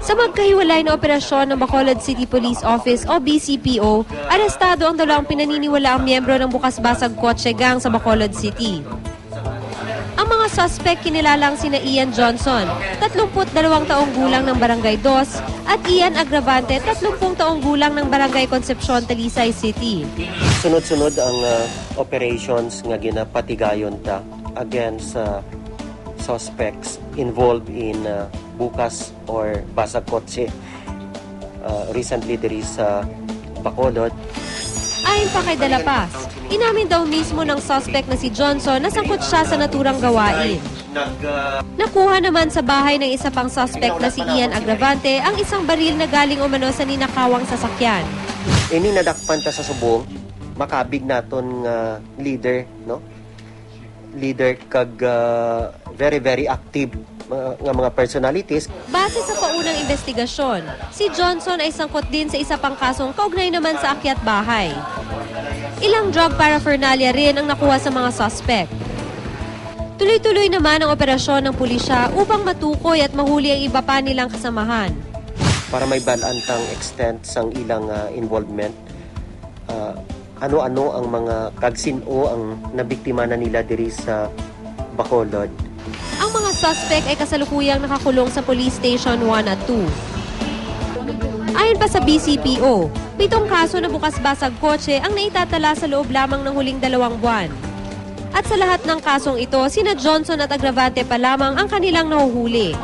Sa magkahiwalay na operasyon ng Bacolod City Police Office o BCPO, arestado ang dalawang pinaniniwalaang miyembro ng bukas basag kotse gang sa Bacolod City. Ang mga suspect kinilalang sina Ian Johnson, 32 taong gulang ng Barangay 2, at Ian Agravante, 30 taong gulang ng Barangay Concepcion, Talisay City. Sunod-sunod ang uh, operations nga ginapatigayon ta against uh, suspects involved in uh, bukas or basag kotse. Uh, recently there is uh, Bacolod. Ayon pa kay Dalapas, inamin daw mismo ng suspect na si Johnson na sangkot siya sa naturang gawain. Uh, Nakuha naman sa bahay ng isa pang suspect na si Ian Agravante ang isang baril na galing umano sa ninakawang sasakyan. ini nadakpan ta sa subong makabig naton nga leader no leader kag uh, very very active nga mga personalities Base sa paunang investigasyon, si Johnson ay sangkot din sa isa pang kasong kaugnay naman sa akyat bahay. Ilang drug paraphernalia rin ang nakuha sa mga suspect. Tuloy-tuloy naman ang operasyon ng pulisya upang matukoy at mahuli ang iba pa nilang kasamahan. para may balantang extent sang ilang uh, involvement uh, ano-ano ang mga kagsino ang nabiktima na nila diri sa Bacolod Ang suspect ay kasalukuyang nakakulong sa Police Station 1 at 2. Ayon pa sa BCPO, pitong kaso na bukas basag kotse ang naitatala sa loob lamang ng huling dalawang buwan. At sa lahat ng kasong ito, sina Johnson at Agravante pa lamang ang kanilang nahuhuli.